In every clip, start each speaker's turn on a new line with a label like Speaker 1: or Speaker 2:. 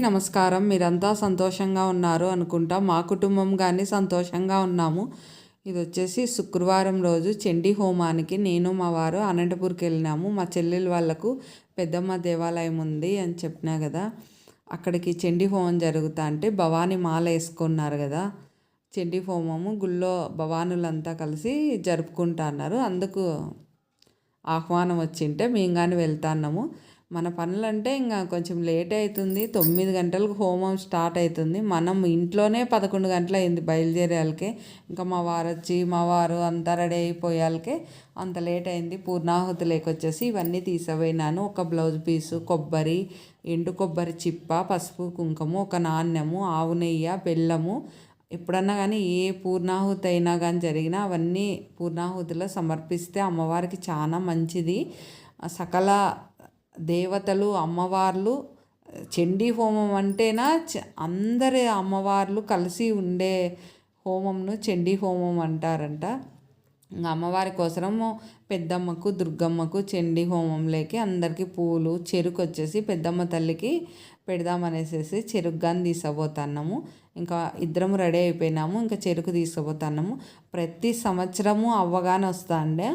Speaker 1: అందరికీ నమస్కారం. మీరంతా సంతోషంగా ఉన్నారు అనుకుంటా. మా కుటుంబం కానీ సంతోషంగా ఉన్నాము. ఇది వచ్చేసి శుక్రవారం రోజు చండీ హోమానికి నేను మా వారు అనంతపూర్కి వెళ్ళినాము. మా చెల్లెలు వాళ్ళకు పెద్దమ్మ దేవాలయం ఉంది అని చెప్పినా కదా అక్కడికి చండీ హోమం జరుగుతా అంటే భవానీ మాల వేసుకున్నారు కదా చండీ హోమము గుళ్ళో భవానులంతా కలిసి జరుపుకుంటా అన్నారు. అందుకు ఆహ్వానం వచ్చింటే మేము కానీ వెళ్తాన్నాము మన పనులంటే ఇంకా కొంచెం లేట్ అవుతుంది. తొమ్మిది గంటలకు హోమం స్టార్ట్ అవుతుంది. మనం ఇంట్లోనే పదకొండు గంటల అయింది బయలుదేరేయాలకే ఇంకా మా వారు వచ్చి మా వారు అంతా రెడీ అయిపోయాలకే అంత లేట్ అయింది. పూర్ణాహుతి లేకొచ్చేసి ఇవన్నీ తీసిపోయినాను ఒక బ్లౌజ్ పీసు కొబ్బరి ఎండు కొబ్బరి చిప్ప పసుపు కుంకుమ ఒక నాణ్యము ఆవు నెయ్యి బెల్లము. ఎప్పుడన్నా కానీ ఏ పూర్ణాహుతి అయినా కానీ జరిగినా అవన్నీ పూర్ణాహుతిలో సమర్పిస్తే అమ్మవారికి చాలా మంచిది. సకల దేవతలు అమ్మవార్లు చండీ హోమం అంటేనా అందరి అమ్మవార్లు కలిసి ఉండే హోమంను చండీ హోమం అంటారంట. అమ్మవారి కోసము పెద్దమ్మకు దుర్గమ్మకు చండీ హోమంలోకి అందరికీ పూలు చెరుకు వచ్చేసి పెద్దమ్మ తల్లికి పెడదామనేసేసి చెరుకు కానీ తీసుకుపోతున్నాము ఇంకా ఇద్దరం రెడీ అయిపోయినాము. ఇంకా చెరుకు తీసుకుపోతున్నాము ప్రతి సంవత్సరము అవ్వగానే వస్తా అండే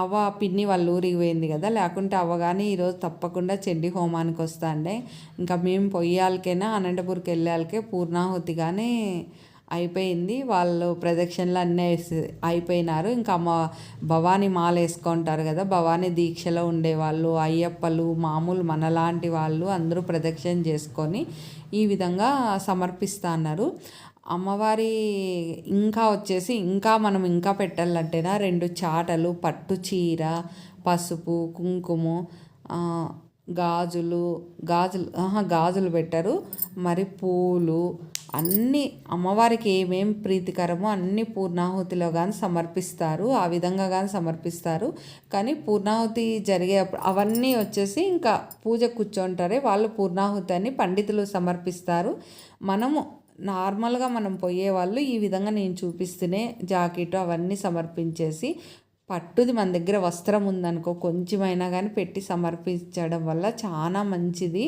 Speaker 1: అవ్వ పిన్ని వాళ్ళ ఊరికి పోయింది కదా లేకుంటే అవ్వగానే ఈరోజు తప్పకుండా చెడ్డి హోమానికి వస్తా అండి ఇంకా మేము పొయ్యాలకైనా అనంతపూర్కి వెళ్ళాలకే పూర్ణాహుతి కానీ అయిపోయింది. వాళ్ళు ప్రదక్షిణలు అన్నీ అయిపోయినారు. ఇంకా అమ్మ భవానీ మాల వేసుకుంటారు కదా భవానీ దీక్షలో ఉండేవాళ్ళు అయ్యప్పలు మామూలు మనలాంటి వాళ్ళు అందరూ ప్రదక్షిణ చేసుకొని ఈ విధంగా సమర్పిస్తా అన్నారు. అమ్మవారి ఇంకా వచ్చేసి ఇంకా మనం ఇంకా పెట్టాలంటేనా రెండు చాటలు పట్టు చీర పసుపు కుంకుమ గాజులు గాజులు గాజులు పెట్టారు. మరి పూలు అన్నీ అమ్మవారికి ఏమేం ప్రీతికరమో అన్ని పూర్ణాహుతిలో కానీ సమర్పిస్తారు. ఆ విధంగా కానీ సమర్పిస్తారు. కానీ పూర్ణాహుతి జరిగే అవన్నీ వచ్చేసి ఇంకా పూజ కూర్చోంటారే వాళ్ళు పూర్ణాహుతి అని పండితులు సమర్పిస్తారు. మనము నార్మల్గా మనం పోయే వాళ్ళు ఈ విధంగా నేను చూపిస్తూనే జాకెట్ అవన్నీ సమర్పించేసి పట్టుది మన దగ్గర వస్త్రం ఉందనుకో కొంచెమైనా కానీ పెట్టి సమర్పించడం వల్ల చాలా మంచిది.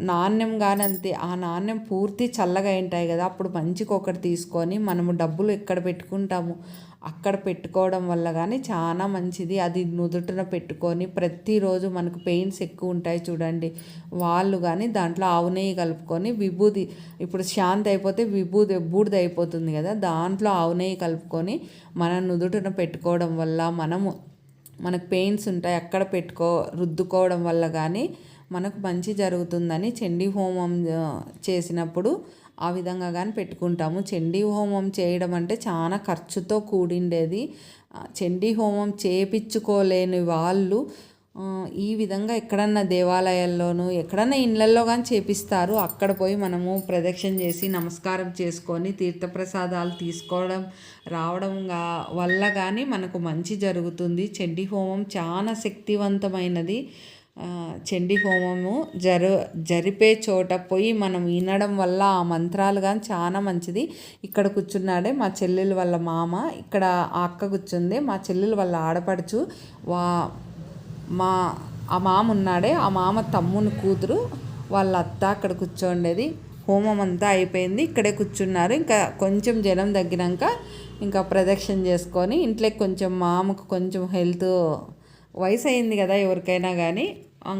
Speaker 1: నాణ్యం కానీ అంతే ఆ నాణ్యం పూర్తి చల్లగా ఉంటాయి కదా అప్పుడు మంచికి ఒకటి తీసుకొని మనము డబ్బులు ఎక్కడ పెట్టుకుంటాము? అక్కడ పెట్టుకోవడం వల్ల కానీ చాలా మంచిది. అది నుదుటిన పెట్టుకొని ప్రతిరోజు మనకు పెయిన్స్ ఎక్కువ ఉంటాయి చూడండి. వాళ్ళు కానీ దాంట్లో ఆవు నెయ్యి కలుపుకొని విభూది ఇప్పుడు శాంతి అయిపోతే విభూది బూడిద అయిపోతుంది కదా. దాంట్లో ఆవు నెయ్యి కలుపుకొని మన నుదుటిన పెట్టుకోవడం వల్ల మనము మనకు పెయిన్స్ ఉంటాయి అక్కడ పెట్టుకో రుద్దుకోవడం వల్ల కానీ మనకు మంచి జరుగుతుందని చండీ హోమం చేసినప్పుడు ఆ విధంగా కానీ పెట్టుకుంటాము. చండీ హోమం చేయడం అంటే చాలా ఖర్చుతో కూడిండేది. చండీ హోమం చేపించుకోలేని వాళ్ళు ఈ విధంగా ఎక్కడన్నా దేవాలయాల్లోనూ ఎక్కడన్నా ఇళ్ళల్లో కానీ చేపిస్తారు. అక్కడ పోయి మనము ప్రదక్షిణ చేసి నమస్కారం చేసుకొని తీర్థప్రసాదాలు తీసుకోవడం రావడం వల్ల కానీ మనకు మంచి జరుగుతుంది. చండీ హోమం చాలా శక్తివంతమైనది. చండీ హోమము జరు జరిపే చోట పోయి మనం వినడం వల్ల ఆ మంత్రాలు కానీ చాలా మంచిది. ఇక్కడ కూర్చున్నాడే మా చెల్లెలు వాళ్ళ మామ ఇక్కడ ఆ అక్క కూర్చుంది. మా చెల్లెలు వాళ్ళ ఆడపడుచు వా మా ఆ మామ ఉన్నాడే ఆ మామ తమ్ముని కూతురు వాళ్ళ అత్త అక్కడ కూర్చోండేది. హోమం అంతా అయిపోయింది ఇక్కడే కూర్చున్నారు. ఇంకా కొంచెం జనం తగ్గినాక ఇంకా ప్రదక్షిణ చేసుకొని ఇంట్లో కొంచెం మామకు కొంచెం హెల్త్ వయసు అయింది కదా ఎవరికైనా కానీ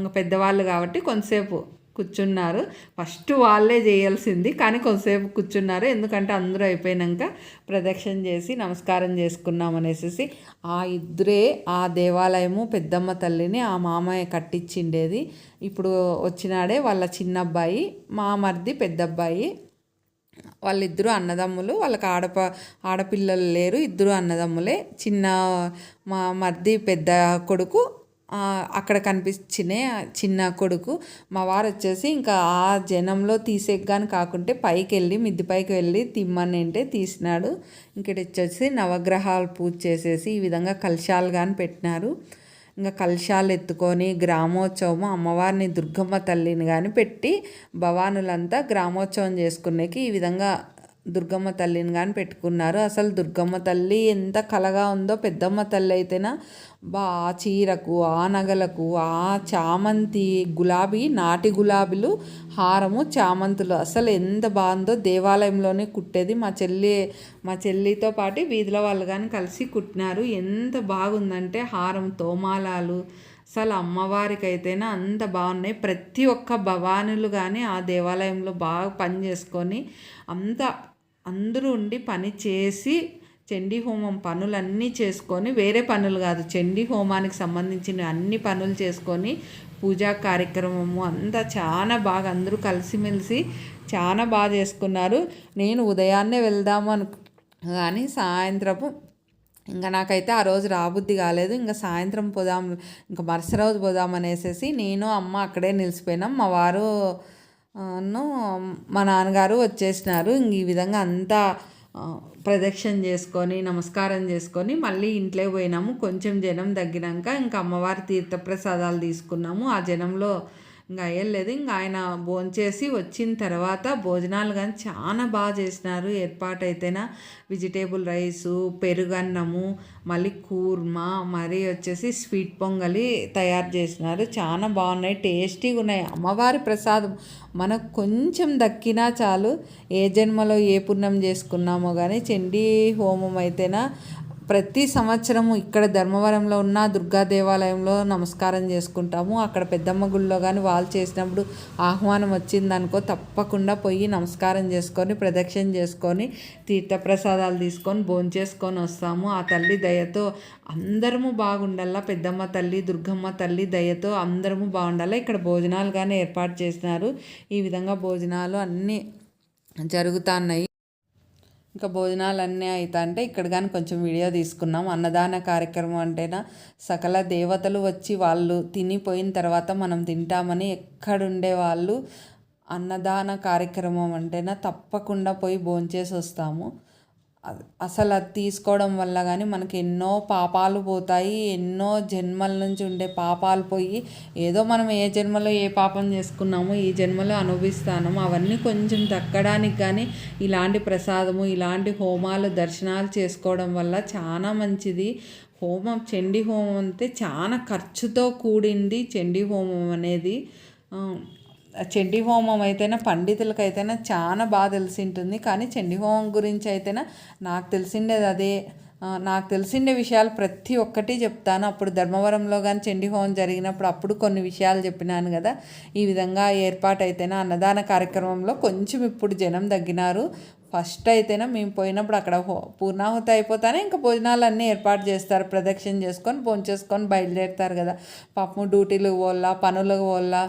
Speaker 1: పెద్దవాళ్ళు కాబట్టి కొంతసేపు కూర్చున్నారు. ఫస్ట్ వాళ్ళే చేయాల్సింది కానీ కొంతసేపు కూర్చున్నారు. ఎందుకంటే అందరూ అయిపోయినాక ప్రదక్షిణ చేసి నమస్కారం చేసుకున్నాం అనేసి ఆ ఇద్దరే ఆ దేవాలయము పెద్దమ్మ తల్లిని ఆ మామయ్య కట్టించిండేది. ఇప్పుడు వచ్చినాడే వాళ్ళ చిన్న అబ్బాయి మా మరిది పెద్దబ్బాయి. వాళ్ళిద్దరూ అన్నదమ్ములు వాళ్ళకి ఆడప ఆడపిల్లలు లేరు ఇద్దరు అన్నదమ్ములే. చిన్న మా మరిది పెద్ద కొడుకు అక్కడ కనిపించిన చిన్న కొడుకు. మా వారు వచ్చేసి ఇంకా ఆ జనంలో తీసేగాని కాకుంటే పైకి వెళ్ళి మిద్ది పైకి వెళ్ళి తిమ్మని అంటే తీసినాడు ఇంకటి వచ్చేసి నవగ్రహాలు పూజ చేసేసి ఈ విధంగా కలశాలు కానీ పెట్టినారు. ఇంకా కలశాలు ఎత్తుకొని గ్రామోత్సవం అమ్మవారిని దుర్గమ్మ తల్లిని కానీ పెట్టి భవానులంతా గ్రామోత్సవం చేసుకునేకి ఈ విధంగా దుర్గమ్మ తల్లిని కానీ పెట్టుకున్నారు. అసలు దుర్గమ్మ తల్లి ఎంత కలగా ఉందో పెద్దమ్మ తల్లి అయితేనా బా ఆ చీరకు ఆ నగలకు ఆ చామంతి గులాబీ నాటి గులాబీలు హారము చామంతులు. అసలు ఎంత బాగుందో దేవాలయంలోనే కుట్టేది. మా చెల్లి మా చెల్లితో పాటు వీధిలో వాళ్ళు కానీ కలిసి కుట్టినారు. ఎంత బాగుందంటే హారం తోమాలాలు అసలు అమ్మవారికి అయితేనే అంత బాగున్నాయి. ప్రతి ఒక్క భవానులు కానీ ఆ దేవాలయంలో బాగా పని చేసుకొని అంత అందరూ ఉండి పని చేసి చండీ హోమం పనులన్నీ చేసుకొని వేరే పనులు కాదు చండీ హోమానికి సంబంధించిన అన్ని పనులు చేసుకొని పూజా కార్యక్రమము అంతా చాలా బాగా అందరూ కలిసిమెలిసి చాలా బాగా చేసుకున్నారు. నేను ఉదయాన్నే వెళ్దాము అను కానీ సాయంత్రపు ఇంకా నాకైతే ఆ రోజు రాబుద్ది కాలేదు. ఇంకా సాయంత్రం పోదాం ఇంకా మరుసటి రోజు పోదాం అనేసి నేను అమ్మ అక్కడే నిలిచిపోయినాం. మా వారు మా నాన్నగారు వచ్చేసినారు. ఇంక ఈ విధంగా అంతా ప్రదక్షిణ చేసుకొని నమస్కారం చేసుకొని మళ్ళీ ఇంట్లో పోయినాము. కొంచెం జనం తగ్గినాక ఇంకా అమ్మవారి తీర్థప్రసాదాలు తీసుకున్నాము. ఆ జనంలో ఇంకా అయ్యలేదు ఇంకా ఆయన భోంచేసి వచ్చిన తర్వాత భోజనాలు కానీ చాలా బాగా చేసినారు. ఏర్పాటు అయితేనా వెజిటేబుల్ రైసు పెరుగన్నము మళ్ళీ కూర్మా మరి వచ్చేసి స్వీట్ పొంగలి తయారు చేసినారు. చాలా బాగున్నాయి. టేస్టీగా ఉన్నాయి. అమ్మవారి ప్రసాదం మనకు కొంచెం దక్కినా చాలు. ఏ జన్మలో ఏ పుణ్యం చేసుకున్నామో కానీ చండీ హోమం అయితేనా ప్రతి సంవత్సరము ఇక్కడ ధర్మవరంలో ఉన్న దుర్గా దేవాలయంలో నమస్కారం చేసుకుంటాము. అక్కడ పెద్దమ్మ గుళ్ళో కానీ వాళ్ళు చేసినప్పుడు ఆహ్వానం వచ్చిందనుకో తప్పకుండా పోయి నమస్కారం చేసుకొని ప్రదక్షిణ చేసుకొని తీర్థప్రసాదాలు తీసుకొని భోంచేసుకొని వస్తాము. ఆ తల్లి దయతో అందరము బాగుండాలా పెద్దమ్మ తల్లి దుర్గమ్మ తల్లి దయతో అందరము బాగుండాలా ఇక్కడ భోజనాలు కానీ ఏర్పాటు చేసినారు. ఈ విధంగా భోజనాలు అన్నీ జరుగుతున్నాయి. ఇంకా భోజనాలు అన్నీ అవుతా అంటే ఇక్కడ కానీ కొంచెం వీడియో తీసుకున్నాం. అన్నదాన కార్యక్రమం అంటేనా సకల దేవతలు వచ్చి వాళ్ళు తినిపోయిన తర్వాత మనం తింటామని ఎక్కడుండే వాళ్ళు అన్నదాన కార్యక్రమం అంటేనా తప్పకుండా పోయి భోంచేసి వస్తాము. అసలు అది తీసుకోవడం వల్ల కానీ మనకి ఎన్నో పాపాలు పోతాయి ఎన్నో జన్మల నుంచి ఉండే పాపాలు పోయి ఏదో మనం ఏ జన్మలో ఏ పాపం చేసుకున్నామో ఈ జన్మలో అనుభవిస్తాము అవన్నీ కొంచెం దక్కడానికి కానీ ఇలాంటి ప్రసాదము ఇలాంటి హోమాలు దర్శనాలు చేసుకోవడం వల్ల చాలా మంచిది. హోమం చండీ హోమం అంటే చాలా ఖర్చుతో కూడింది చండీ హోమం అనేది. చెండి హోమం అయితేనే పండితులకి అయితేనే చాలా బాగా తెలిసి ఉంటుంది కానీ చెండి హోమం గురించి అయితేనే నాకు తెలిసిండేది అదే. నాకు తెలిసిండే విషయాలు ప్రతి ఒక్కటి చెప్తాను. అప్పుడు ధర్మవరంలో కానీ చండీ హోమం జరిగినప్పుడు అప్పుడు కొన్ని విషయాలు చెప్పినాను కదా. ఈ విధంగా ఏర్పాటు అయితేనే అన్నదాన కార్యక్రమంలో కొంచెం ఇప్పుడు జనం తగ్గినారు. ఫస్ట్ అయితేనే మేము పోయినప్పుడు అక్కడ పూర్ణాహుతి అయిపోతానే ఇంకా భోజనాలు అన్నీ ఏర్పాటు చేస్తారు. ప్రదక్షిణ చేసుకొని భోంచేసుకొని బయలుదేరుతారు కదా. పాపం డ్యూటీలు పోల్లా పనులకు పోల్లా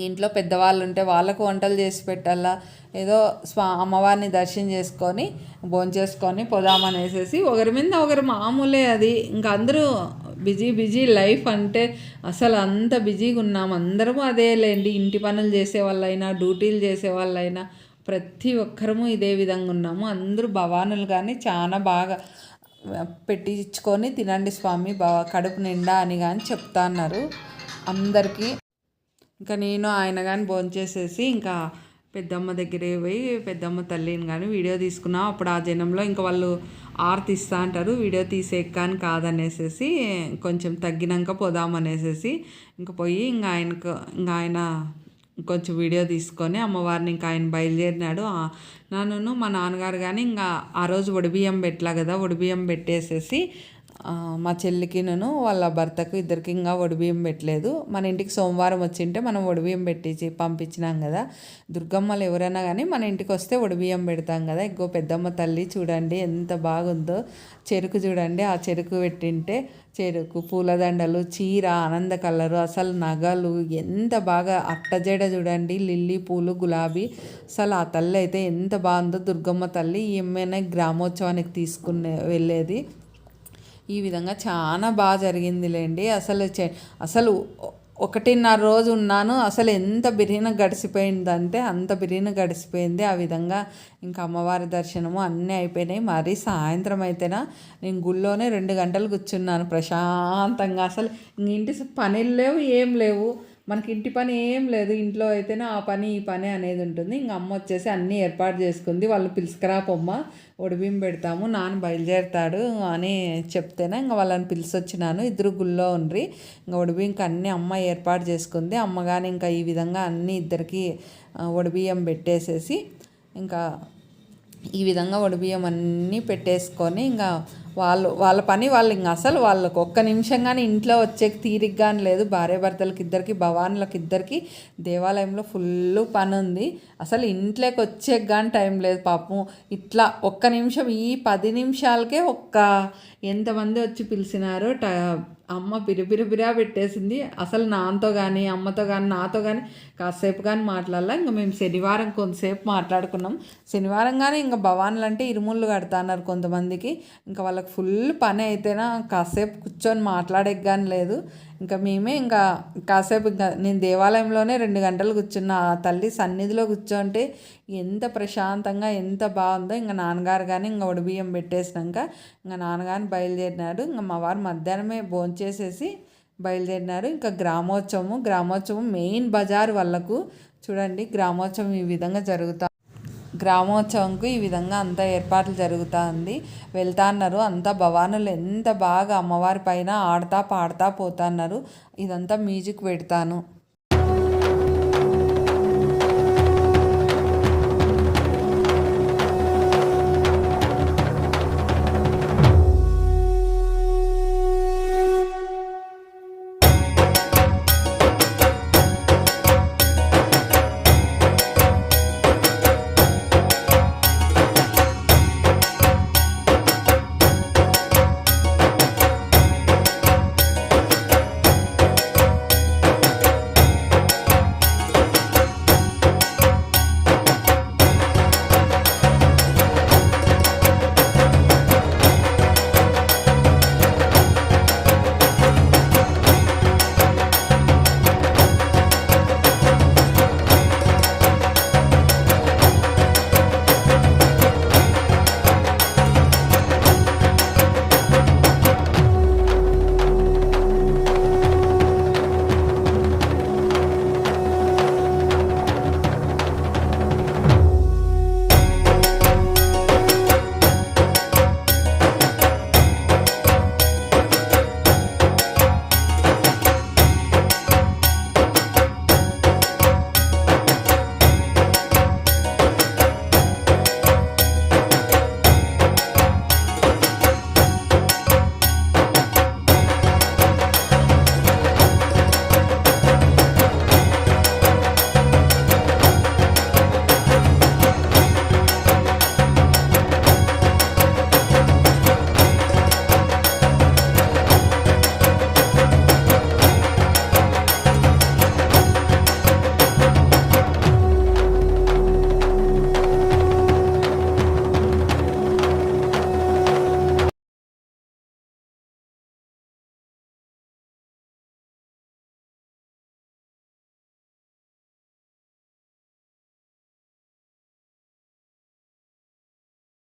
Speaker 1: ఇంట్లో పెద్దవాళ్ళు ఉంటే వాళ్ళకు వంటలు చేసి పెట్టాలా? ఏదో స్వా అమ్మవారిని దర్శనం చేసుకొని భోంచేసుకొని పోదామనేసేసి ఒకరి మీద ఒకరు మామూలే అది. ఇంకా అందరూ బిజీ బిజీ లైఫ్ అంటే అసలు అంత బిజీగా ఉన్నాం. అందరము అదే లేండి. ఇంటి పనులు చేసే వాళ్ళైనా డ్యూటీలు చేసే వాళ్ళైనా ప్రతి ఒక్కరము ఇదే విధంగా ఉన్నాము. అందరూ భవానులు కానీ చాలా బాగా పెట్టించుకొని తినండి స్వామి బా కడుపు నిండా అని కానీ చెప్తా అన్నారు అందరికీ ఇంకా నేను ఆయన కానీ భోంచేసేసి ఇంకా పెద్దమ్మ దగ్గరే పోయి పెద్దమ్మ తల్లిని కానీ వీడియో తీసుకున్నాం. అప్పుడు ఆ జనంలో ఇంకా వాళ్ళు ఆర్తి ఇస్తా అంటారు వీడియో తీసేక్కని కాదనేసేసి కొంచెం తగ్గినాక పోదామనేసేసి ఇంకా పోయి ఇంకా ఆయనకు ఇంకా ఆయన కొంచెం వీడియో తీసుకొని అమ్మవారిని ఇంకా ఆయన బయలుదేరినాడు. నన్ను మా నాన్నగారు కానీ ఇంకా ఆ రోజు ఒడిబియ్యం పెట్టలా కదా ఒడిబియ్యం పెట్టేసేసి మా చెల్లికి నేను వాళ్ళ భర్తకు ఇద్దరికి ఇంకా వడిబియ్యం పెట్టలేదు. మన ఇంటికి సోమవారం వచ్చింటే మనం వడిబియ్యం పెట్టించి పంపించినాం కదా. దుర్గమ్మలు ఎవరైనా కానీ మన ఇంటికి వస్తే వడిబియ్యం పెడతాం కదా. ఇంకో పెద్దమ్మ తల్లి చూడండి ఎంత బాగుందో. చెరుకు చూడండి ఆ చెరుకు పెట్టింటే చెరుకు పూలదండలు చీర ఆనంద కలరు అసలు నగలు ఎంత బాగా అట్టజడ చూడండి. లిల్లీ పూలు గులాబీ. అసలు ఆ తల్లి అయితే ఎంత బాగుందో. దుర్గమ్మ తల్లి ఏమైనా గ్రామోత్సవానికి తీసుకునే వెళ్ళేది. ఈ విధంగా చాలా బాగా జరిగిందిలేండి. అసలు అసలు ఒకటిన్నర రోజు ఉన్నాను అసలు ఎంత బిర్యానీ గడిచిపోయిందంటే అంత బిర్యానీ గడిచిపోయింది ఆ విధంగా ఇంకా అమ్మవారి దర్శనము అన్నీ అయిపోయినాయి. మరీ సాయంత్రం అయితేనా నేను గుళ్ళోనే రెండు గంటలు కూర్చున్నాను ప్రశాంతంగా. అసలు ఇంటి పనులు లేవు ఏం లేవు. మనకి ఇంటి పని ఏం లేదు. ఇంట్లో అయితేనే ఆ పని ఈ పని అనేది ఉంటుంది. ఇంక అమ్మ వచ్చేసి అన్నీ ఏర్పాటు చేసుకుంది. వాళ్ళు పిలుసుకురా పొమ్మ ఒడిబిం పెడతాము నాన్న బయలుదేరుతాడు అని చెప్తేనే ఇంక వాళ్ళని పిలిచి వచ్చినాను ఇద్దరు గుళ్ళో ఉండ్రి. ఇంకా ఒడిబింకి అన్నీ అమ్మ ఏర్పాటు చేసుకుంది. అమ్మగాని ఇంకా ఈ విధంగా అన్నీ ఇద్దరికి ఒడిబియ్యం పెట్టేసేసి ఇంకా ఈ విధంగా ఒడిబియ్యం అన్నీ పెట్టేసుకొని ఇంకా వాళ్ళు వాళ్ళ పని వాళ్ళు ఇంకా అసలు వాళ్ళకు ఒక్క నిమిషం కానీ ఇంట్లో వచ్చే తీరిక కానీ లేదు. భార్య భర్తలకి ఇద్దరికి భవాన్లకి ఇద్దరికి దేవాలయంలో ఫుల్ పని ఉంది. అసలు ఇంట్లోకి వచ్చే కానీ టైం లేదు పాపం. ఇట్లా ఒక్క నిమిషం ఈ పది నిమిషాలకే ఒక్క ఎంతమంది వచ్చి పిలిచినారో ట అమ్మ పిరిపిరిపిరా పెట్టేసింది. అసలు నాన్నతో కానీ అమ్మతో కానీ నాతో కానీ కాసేపు కానీ మాట్లాడాల. ఇంకా మేము శనివారం కొంతసేపు మాట్లాడుకున్నాం. శనివారం కానీ ఇంకా భవాన్లు అంటే ఇరుముళ్ళు కడతాన్నారు కొంతమందికి. ఇంకా వాళ్ళకి ఫుల్ పని అయితేనా కాసేపు కూర్చొని మాట్లాడేకి కానీ లేదు. ఇంకా మేమే ఇంకా కాసేపు ఇంకా నేను దేవాలయంలోనే రెండు గంటలు కూర్చున్న ఆ తల్లి సన్నిధిలో కూర్చోంటే ఎంత ప్రశాంతంగా ఎంత బాగుందో. ఇంకా నాన్నగారు కానీ ఇంకా ఉడిబియ్యం పెట్టేసినాక ఇంకా నాన్నగారిని బయలుదేరినాడు. ఇంకా మా వారు మధ్యాహ్నమే భోంచేసేసి బయలుదేరినారు. ఇంకా గ్రామోత్సవము గ్రామోత్సవం మెయిన్ బజార్ వాళ్ళకు. చూడండి గ్రామోత్సవం ఈ విధంగా జరుగుతా గ్రామోత్సవంకు ఈ విధంగా అంతా ఏర్పాట్లు జరుగుతూ ఉంది వెళ్తా అన్నారు అంతా భవానులు ఎంత బాగా అమ్మవారి పైన ఆడతా పాడుతూ పోతున్నారు. ఇదంతా మ్యూజిక్ పెడతాను.